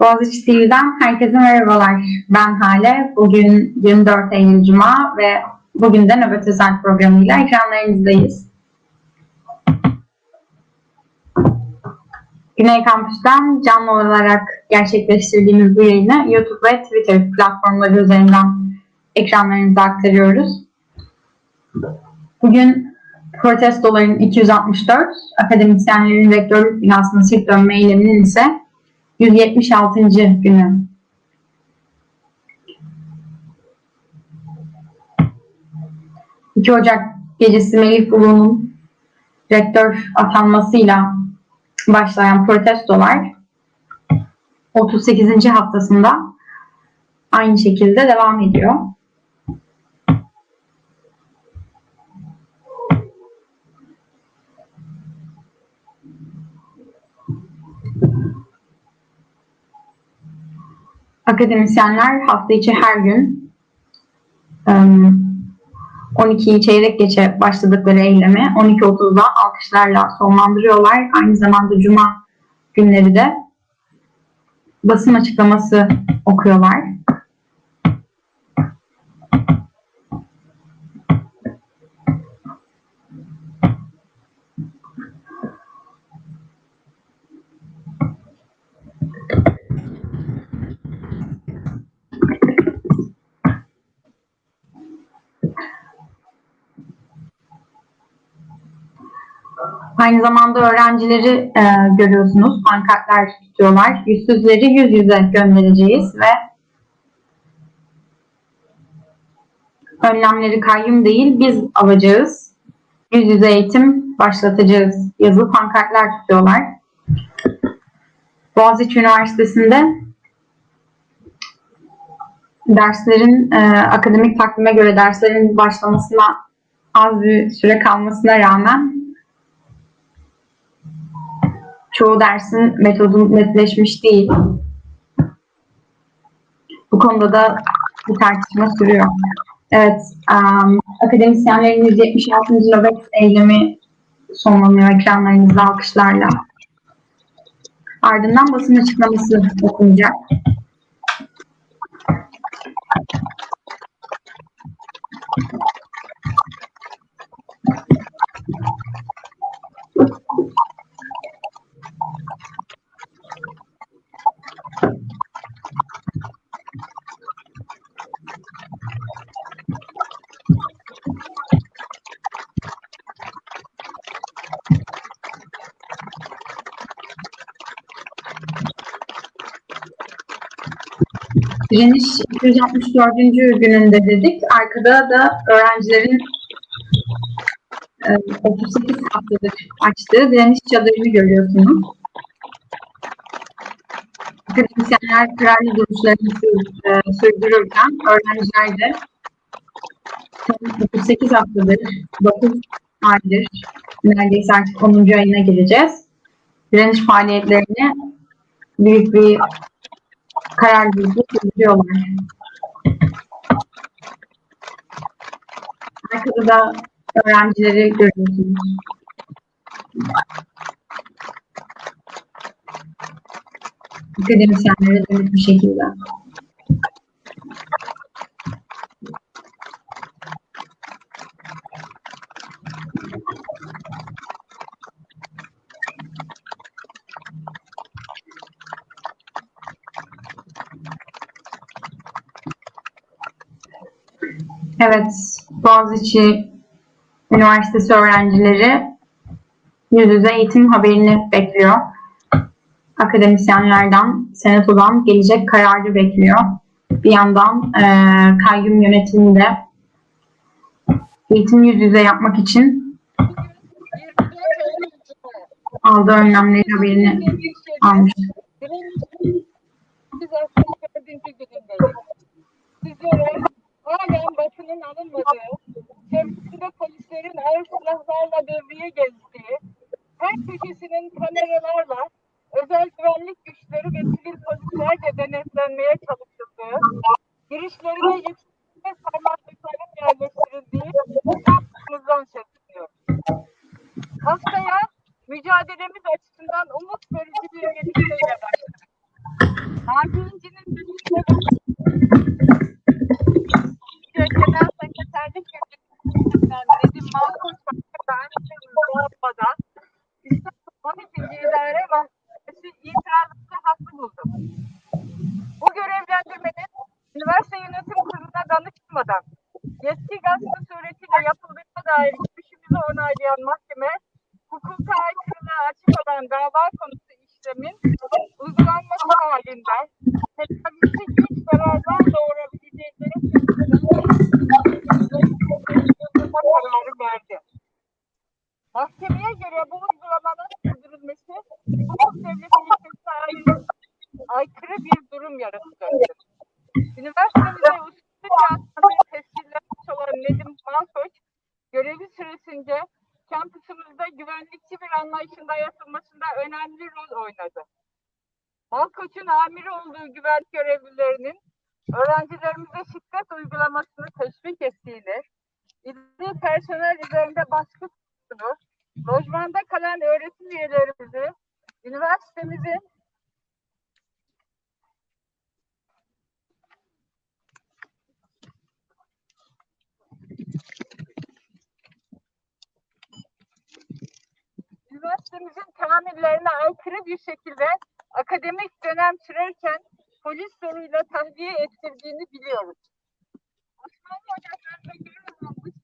Boğaziçi TV'den herkese merhabalar. Ben Hale. Bugün 24 Eylül Cuma ve bugün de Nöbet Özel programıyla ekranlarınızdayız. Güney Kampüs'ten canlı olarak gerçekleştirdiğimiz bu yayını YouTube ve Twitter platformları üzerinden ekranlarınıza aktarıyoruz. Bugün protestoların 264, akademisyenlerin rektörlük binasına sırt dönme eyleminin ise 176. günü. ...2 Ocak gecesi Melih Bulu'nun rektör atanmasıyla başlayan protestolar 38. haftasında aynı şekilde devam ediyor. Akademisyenler hafta içi her gün ım, 12'yi çeyrek geçe başladıkları eylemi 12.30'da alkışlarla sonlandırıyorlar. Aynı zamanda cuma günleri de basın açıklaması okuyorlar. Aynı zamanda öğrencileri e, görüyorsunuz. Pankartlar tutuyorlar. Yüzsüzleri yüz yüze göndereceğiz ve önlemleri kayyum değil biz alacağız. Yüz yüze eğitim başlatacağız. Yazılı pankartlar tutuyorlar. Boğaziçi Üniversitesi'nde derslerin e, akademik takvime göre derslerin başlamasına az bir süre kalmasına rağmen çoğu dersin metodu netleşmiş değil. Bu konuda da bir tartışma sürüyor. Evet, um, akademisyenlerin 176. nöbet eylemi sonlanıyor ekranlarınızda alkışlarla. Ardından basın açıklaması okunacak. Direniş 264. gününde dedik. Arkada da öğrencilerin e, 38 haftadır açtığı direniş çadırını görüyorsunuz. Akademisyenler kararlı duruşlarını e, sürdürürken öğrenciler de tam 38 haftadır, 9 aydır, neredeyse artık 10. ayına gireceğiz. Direniş faaliyetlerini büyük bir kararlılıkla sürdürüyorlar. Arkada da öğrencileri görüyorsunuz. Akademisyenlere dönük bir şekilde. Evet, Boğaziçi Üniversitesi öğrencileri yüz yüze eğitim haberini bekliyor. Akademisyenlerden, senatodan gelecek kararı bekliyor. Bir yandan e, kayyum yönetiminde eğitim yüz yüze yapmak için aldığı önlemleri haberini almış. Sizlere halen basının alınmadığı, temsilde polislerin ağır silahlarla devriye gezdiği, her köşesinin kameralarla özel güvenlik güçleri ve sivil polislerce denetlenmeye çalışıldığı, girişlerine yetişkinlik ve parmaklıkların yerleştirildiği hakkımızdan söz ediyoruz. Haftaya mücadelemiz açısından umut verici bir yönetimiyle başladık. Harbincinin birlikte durum yaratacaktır. Üniversitemize usulünce atadığı tescillenmiş olan Nedim Malkoç, görevi süresince kampüsümüzde güvenlikçi bir anlayışın dayatılmasında önemli rol oynadı. Malkoç'un amiri olduğu güvenlik görevlilerinin bir şekilde akademik dönem sürerken polis zoruyla tahliye ettirdiğini biliyoruz. Osmanlı ocaklarında görülmemiş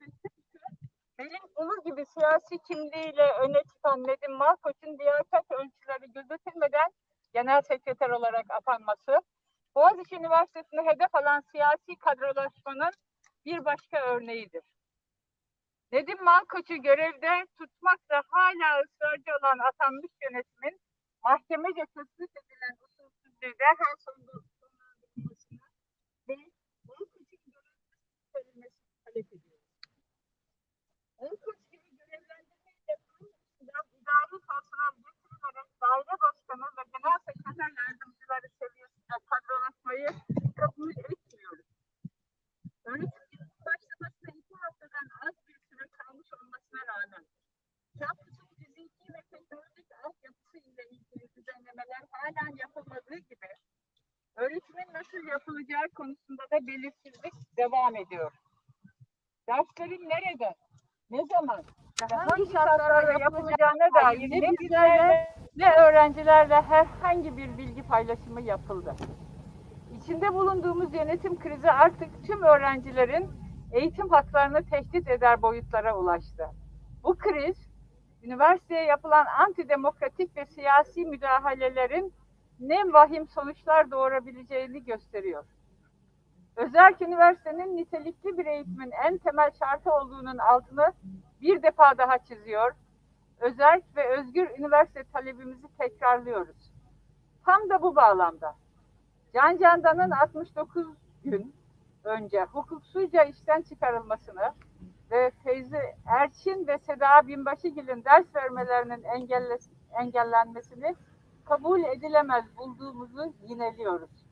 Benim Ulu gibi siyasi kimliğiyle öne çıkan Nedim Malkoç'un liyakat ölçüleri gözetilmeden genel sekreter olarak atanması, Boğaziçi Üniversitesi'ni hedef alan siyasi kadrolaşmanın bir başka örneğidir. Nedim Malkoç'u görevde tutmakla hala ısrarcı olan atanmış yönetimin mahkemece tespit edilen usulsüzlüğü derhal sonlandırılmasını ve Malkoç'un görevden verilmesini talep ediyoruz. Malkoç gibi görevlendirmeyle kuruluşundan idari personel getirilerek daire başkanı ve genel sekreter yardımcıları seviyesinde kadrolaşmayı kabul etmiyoruz. Öğretim yılının başlamasına iki haftadan az bir süre kalmış olmasına rağmen kampüsün fiziki ve teknolojik altyapısı ile ilgili düzenlemeler hala yapılmadığı gibi öğretimin nasıl yapılacağı konusunda da belirsizlik devam ediyor. Derslerin nerede, ne zaman ve hangi şartlarda yapılacağına dair ne bizlerle ne öğrencilerle herhangi bir bilgi paylaşımı yapıldı. İçinde bulunduğumuz yönetim krizi artık tüm öğrencilerin eğitim haklarını tehdit eder boyutlara ulaştı. Bu kriz, üniversiteye yapılan antidemokratik ve siyasi müdahalelerin ne vahim sonuçlar doğurabileceğini gösteriyor. Özerk Üniversitenin nitelikli bir eğitimin en temel şartı olduğunun altını bir defa daha çiziyor. Özerk ve özgür üniversite talebimizi tekrarlıyoruz. Tam da bu bağlamda Can Candan'ın 69 gün önce hukuksuzca işten çıkarılmasını ve Feyzi Erçin ve Seda Binbaşıgil'in ders vermelerinin engelle, engellenmesini kabul edilemez bulduğumuzu yineliyoruz.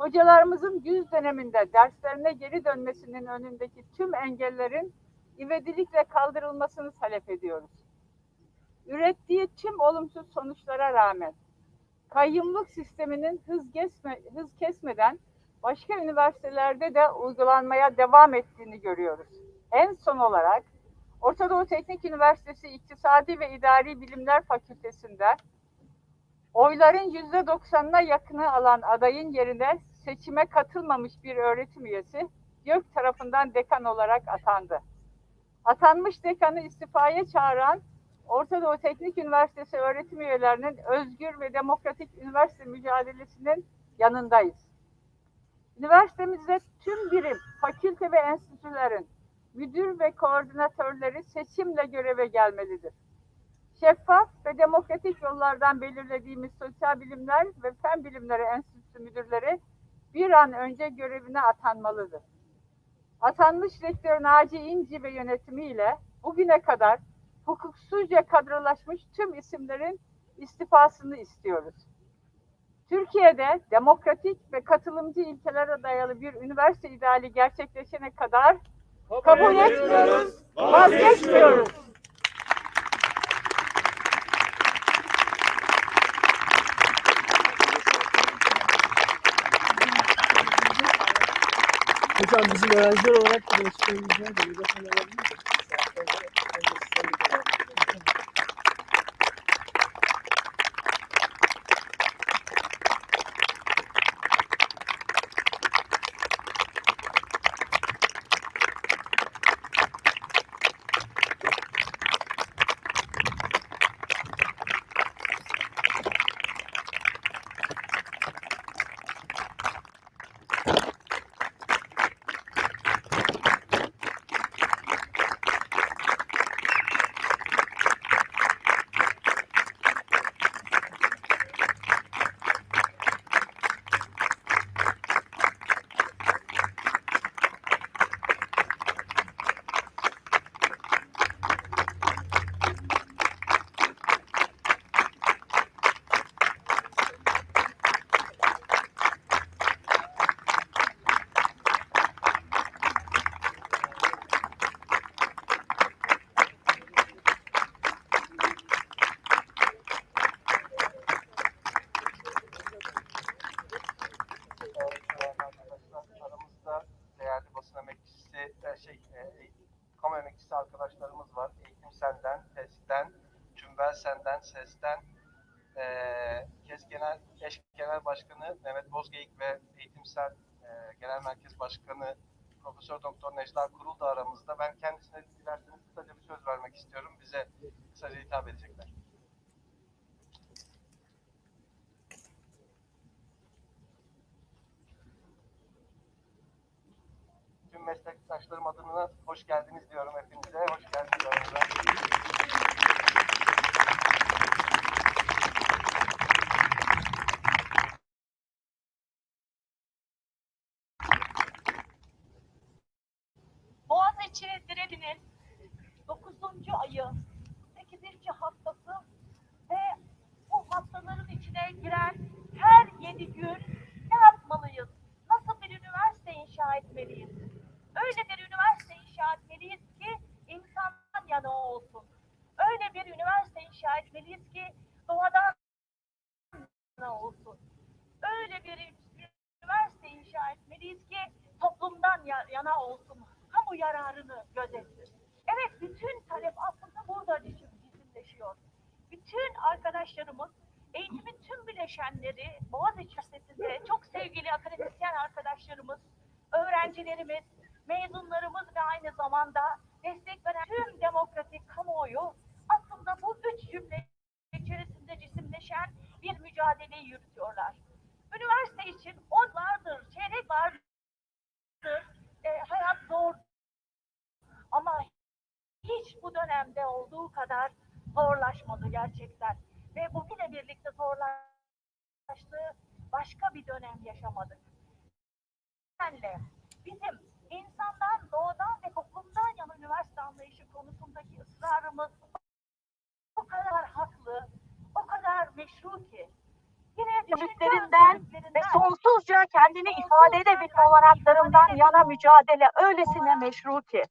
Hocalarımızın yüz döneminde derslerine geri dönmesinin önündeki tüm engellerin ivedilikle kaldırılmasını talep ediyoruz. Ürettiği tüm olumsuz sonuçlara rağmen kayyumluk sisteminin hız, kesme, hız kesmeden başka üniversitelerde de uygulanmaya devam ettiğini görüyoruz. En son olarak Orta Doğu Teknik Üniversitesi İktisadi ve İdari Bilimler Fakültesi'nde oyların yüzde doksanına yakını alan adayın yerine seçime katılmamış bir öğretim üyesi YÖK tarafından dekan olarak atandı. Atanmış dekanı istifaya çağıran Orta Doğu Teknik Üniversitesi öğretim üyelerinin özgür ve demokratik üniversite mücadelesinin yanındayız. Üniversitemizde tüm birim, fakülte ve enstitülerin müdür ve koordinatörleri seçimle göreve gelmelidir. Şeffaf ve demokratik yollardan belirlediğimiz sosyal bilimler ve fen bilimleri enstitüsü müdürleri bir an önce görevine atanmalıdır. Atanmış rektör Naci İnci ve yönetimiyle bugüne kadar hukuksuzca kadrolaşmış tüm isimlerin istifasını istiyoruz. Türkiye'de demokratik ve katılımcı ilkelere dayalı bir üniversite ideali gerçekleşene kadar kabul etmiyoruz, vazgeçmiyoruz. Hocam bizim öğrenciler olarak da açıklayabileceğiz de mikrofon alabilir miyiz? arkadaşlar aramızda değerli basın emekçisi, e, şey, e, kamu emekçisi arkadaşlarımız var. Eğitim Sen'den, TES'ten, Tümbel Sen'den, SES'ten, e, KES Genel, Eş Genel Başkanı Mehmet Bozgeyik ve Eğitim Sen e, Genel Merkez Başkanı Profesör Doktor Necla Kurul da aramızda. Ben kendisine dilerseniz kısaca bir söz vermek istiyorum. Bize kısaca hitap edecekler. Tüm meslektaşlarım adına hoş geldiniz diyorum hepinize. Hoş geldiniz. Boğaziçi Direni'nin 9. ayı 8. haftası ve bu haftaların içine giren her 7 gün ne yapmalıyız? Nasıl bir üniversite inşa etmeliyiz? Öyle bir üniversite inşa etmeliyiz ki insandan yana olsun. Öyle bir üniversite inşa etmeliyiz ki doğadan yana olsun. Öyle bir üniversite etmeliyiz ki toplumdan ya- yana olsun. Kamu yararını gözetsin. Evet bütün talep aslında burada cisim- cisimleşiyor. Bütün arkadaşlarımız eğitimin tüm bileşenleri Boğaziçi Üniversitesi'nde çok sevgili akademisyen arkadaşlarımız, öğrencilerimiz, mezunlarımız ve aynı zamanda destek veren tüm demokratik kamuoyu aslında bu üç cümle içerisinde cisimleşen bir mücadeleyi yürütüyorlar. Üniversite için onlardır, çeyrek vardır, e, hayat zor ama hiç bu dönemde olduğu kadar zorlaşmadı gerçekten. Ve bu ile birlikte zorlaştığı başka bir dönem yaşamadık. Senle bizim insandan, doğadan ve toplumdan yana üniversite anlayışı konusundaki ısrarımız o kadar haklı, o kadar meşru ki. Düşüncelerinden ve sonsuzca kendini ifade edebilme olanaklarından yana mücadele öylesine meşru ki.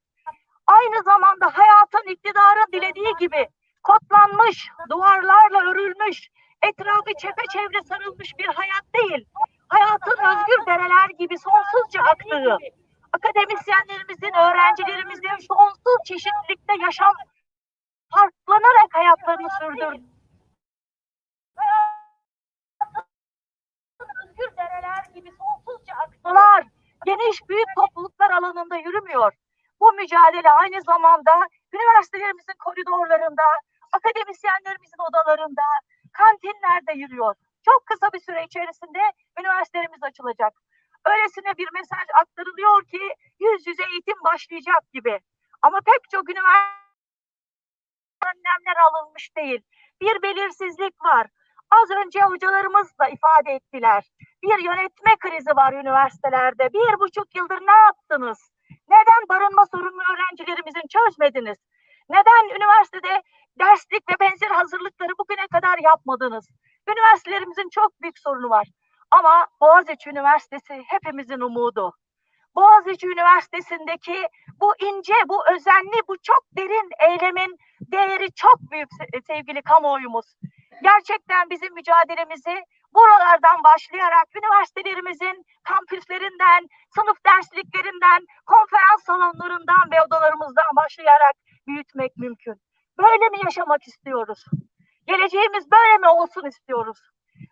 Aynı zamanda hayatın iktidarın dilediği gibi kodlanmış, duvarlarla örülmüş, etrafı çepeçevre sarılmış bir hayat değil. Hayatın özgür dereler gibi sonsuzca aktığı, akademisyenlerimizin, öğrencilerimizin sonsuz çeşitlilikte yaşam farklanarak hayatlarını sürdürdü. Özgür dereler gibi sonsuzca aktılar. Geniş büyük topluluklar alanında yürümüyor. Bu mücadele aynı zamanda üniversitelerimizin koridorlarında, akademisyenlerimizin odalarında, kantinlerde yürüyor. Çok kısa bir süre içerisinde üniversitelerimiz açılacak. Öylesine bir mesaj aktarılıyor ki yüz yüze eğitim başlayacak gibi. Ama pek çok üniversite önlemler alınmış değil. Bir belirsizlik var. Az önce hocalarımız da ifade ettiler. Bir yönetme krizi var üniversitelerde. Bir buçuk yıldır ne yaptınız? Neden barınma sorununu öğrencilerimizin çözmediniz? Neden üniversitede derslik ve benzer hazırlıkları bugüne kadar yapmadınız? Üniversitelerimizin çok büyük sorunu var. Ama Boğaziçi Üniversitesi hepimizin umudu. Boğaziçi Üniversitesi'ndeki bu ince, bu özenli, bu çok derin eylemin değeri çok büyük se- sevgili kamuoyumuz. Gerçekten bizim mücadelemizi buralardan başlayarak üniversitelerimizin kampüslerinden, sınıf dersliklerinden, konferans salonlarından ve odalarımızdan başlayarak büyütmek mümkün. Böyle mi yaşamak istiyoruz? Geleceğimiz böyle mi olsun istiyoruz?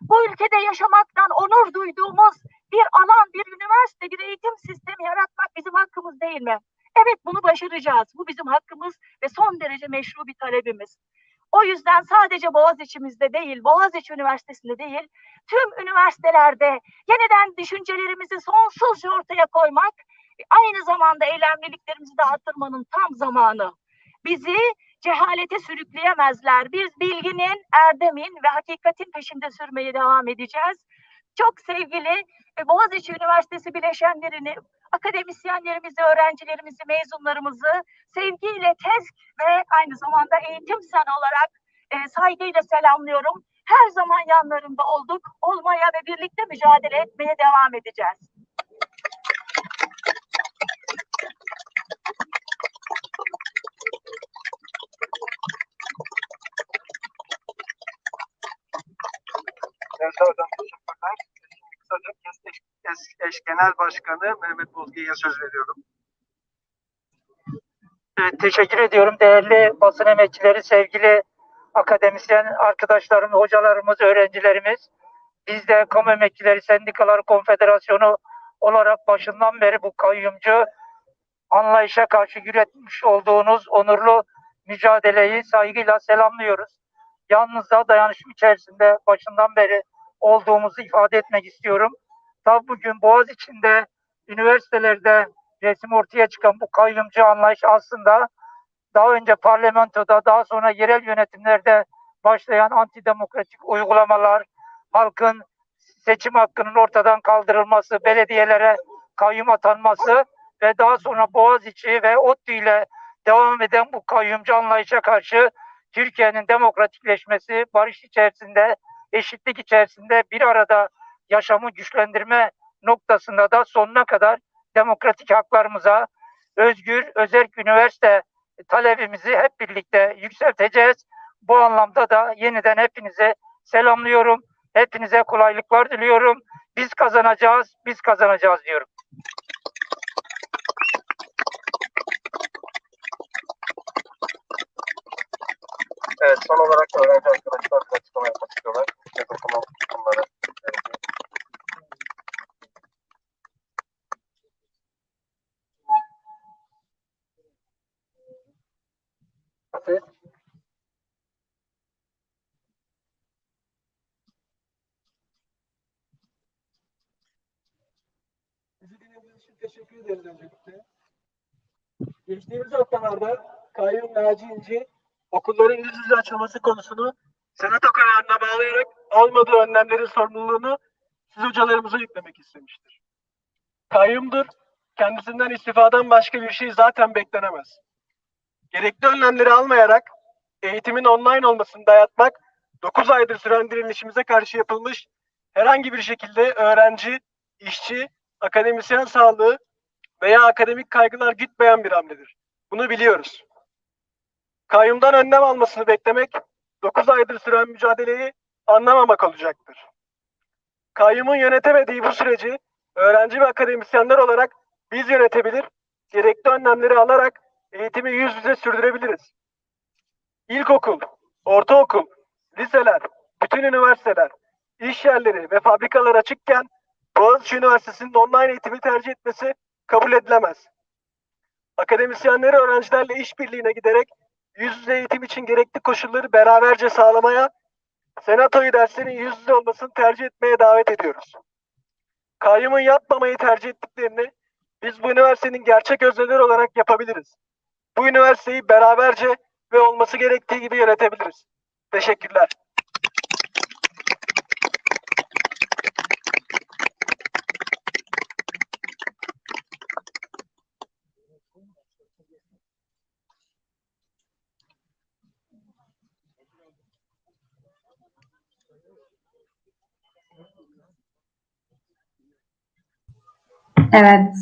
Bu ülkede yaşamaktan onur duyduğumuz bir alan, bir üniversite, bir eğitim sistemi yaratmak bizim hakkımız değil mi? Evet bunu başaracağız. Bu bizim hakkımız ve son derece meşru bir talebimiz. O yüzden sadece Boğaziçi'mizde değil, Boğaziçi Üniversitesi'nde değil, tüm üniversitelerde yeniden düşüncelerimizi sonsuzca ortaya koymak, aynı zamanda eylemliliklerimizi de arttırmanın tam zamanı. Bizi cehalete sürükleyemezler. Biz bilginin, erdemin ve hakikatin peşinde sürmeye devam edeceğiz. Çok sevgili e, Boğaziçi Üniversitesi bileşenlerini, akademisyenlerimizi, öğrencilerimizi, mezunlarımızı sevgiyle tez ve aynı zamanda eğitim sen olarak e, saygıyla selamlıyorum. Her zaman yanlarında olduk, olmaya ve birlikte mücadele etmeye devam edeceğiz. Evet hocam teşekkürler. Kısaca KES eş, Genel Başkanı Mehmet Bozge'ye söz veriyorum. Evet, teşekkür ediyorum değerli basın emekçileri, sevgili akademisyen arkadaşlarım, hocalarımız, öğrencilerimiz. Biz de Kamu Emekçileri Sendikaları Konfederasyonu olarak başından beri bu kayyumcu anlayışa karşı yürütmüş olduğunuz onurlu mücadeleyi saygıyla selamlıyoruz. Yalnızlığa dayanışma içerisinde başından beri olduğumuzu ifade etmek istiyorum. Tabi bugün Boğaz içinde üniversitelerde resim ortaya çıkan bu kayyumcu anlayış aslında daha önce parlamentoda daha sonra yerel yönetimlerde başlayan antidemokratik uygulamalar, halkın seçim hakkının ortadan kaldırılması, belediyelere kayyum atanması ve daha sonra Boğaziçi ve ODTÜ ile devam eden bu kayyumcu anlayışa karşı Türkiye'nin demokratikleşmesi, barış içerisinde, eşitlik içerisinde bir arada yaşamı güçlendirme noktasında da sonuna kadar demokratik haklarımıza, özgür, özerk üniversite talebimizi hep birlikte yükselteceğiz. Bu anlamda da yeniden hepinize selamlıyorum. Hepinize kolaylıklar diliyorum. Biz kazanacağız, biz kazanacağız diyorum. Evet son olarak öğrenci arkadaşlar açıklama yapmak istiyorlar. Ne dokuma bunları. İçin teşekkür ederiz öncelikle. Geçtiğimiz haftalarda Kayyum Naci İnci okulların yüz yüze açılması konusunu senato kararına bağlayarak almadığı önlemlerin sorumluluğunu siz hocalarımıza yüklemek istemiştir. Kayyumdur, kendisinden istifadan başka bir şey zaten beklenemez. Gerekli önlemleri almayarak eğitimin online olmasını dayatmak 9 aydır süren direnişimize karşı yapılmış herhangi bir şekilde öğrenci, işçi, akademisyen sağlığı veya akademik kaygılar gütmeyen bir hamledir. Bunu biliyoruz. Kayyumdan önlem almasını beklemek 9 aydır süren mücadeleyi anlamamak olacaktır. Kayyumun yönetemediği bu süreci öğrenci ve akademisyenler olarak biz yönetebilir, gerekli önlemleri alarak eğitimi yüz yüze sürdürebiliriz. İlkokul, ortaokul, liseler, bütün üniversiteler, iş yerleri ve fabrikalar açıkken Boğaziçi Üniversitesi'nin online eğitimi tercih etmesi kabul edilemez. Akademisyenleri öğrencilerle işbirliğine giderek yüz yüze eğitim için gerekli koşulları beraberce sağlamaya, senatoyu derslerin yüz yüze olmasını tercih etmeye davet ediyoruz. Kayyumun yapmamayı tercih ettiklerini biz bu üniversitenin gerçek özneleri olarak yapabiliriz. Bu üniversiteyi beraberce ve olması gerektiği gibi yönetebiliriz. Teşekkürler. Evet.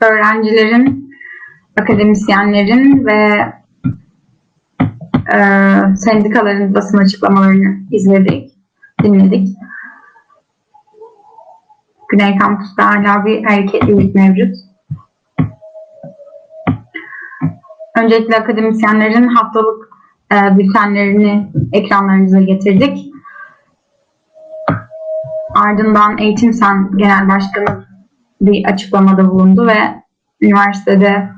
Öğrencilerin, akademisyenlerin ve e, sendikaların basın açıklamalarını izledik. dinledik. Güney Kampüs'te hala bir hareketlilik mevcut. Öncelikle akademisyenlerin haftalık e, bültenlerini ekranlarınıza getirdik. Ardından Eğitim Sen Genel Başkanı bir açıklamada bulundu ve üniversitede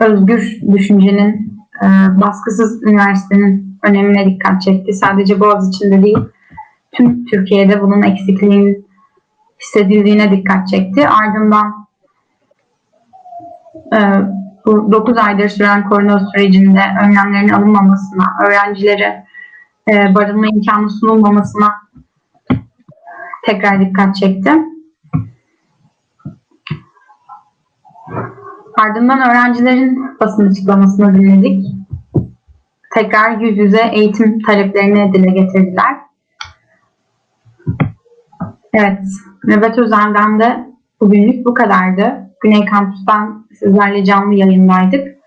özgür düşüncenin, e, baskısız üniversitenin önemine dikkat çekti. Sadece Boğaziçi'nde değil, tüm Türkiye'de bunun eksikliğinin hissedildiğine dikkat çekti. Ardından e, bu 9 aydır süren korona sürecinde önlemlerin alınmamasına, öğrencilere e, barınma imkanı sunulmamasına tekrar dikkat çekti. Ardından öğrencilerin basın açıklamasını dinledik. Tekrar yüz yüze eğitim taleplerini dile getirdiler. Evet, Nöbet Özel'den de bugünlük bu kadardı. Güney Kampüs'ten sizlerle canlı yayındaydık.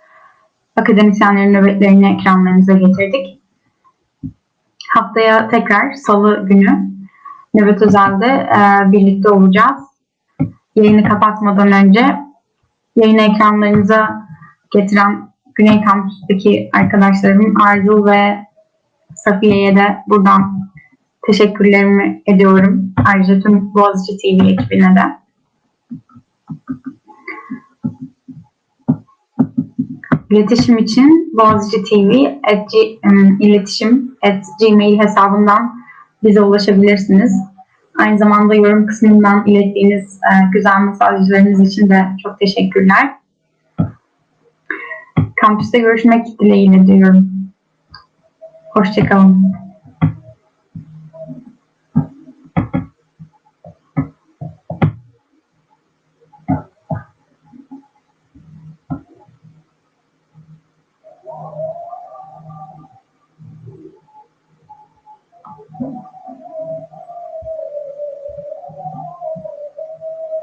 Akademisyenlerin nöbetlerini ekranlarınıza getirdik. Haftaya tekrar salı günü Nöbet Özel'de e, birlikte olacağız. Yayını kapatmadan önce yayını ekranlarınıza getiren Güney Kampüs'teki arkadaşlarım Arzu ve Safiye'ye de buradan teşekkürlerimi ediyorum. Ayrıca tüm Boğaziçi TV ekibine de. İletişim için Boğaziçi TV at, ım, iletişim at gmail hesabından bize ulaşabilirsiniz. Aynı zamanda yorum kısmından ilettiğiniz e, güzel mesajlarınız için de çok teşekkürler. Kampüste görüşmek dileğiyle diyorum. Hoşçakalın.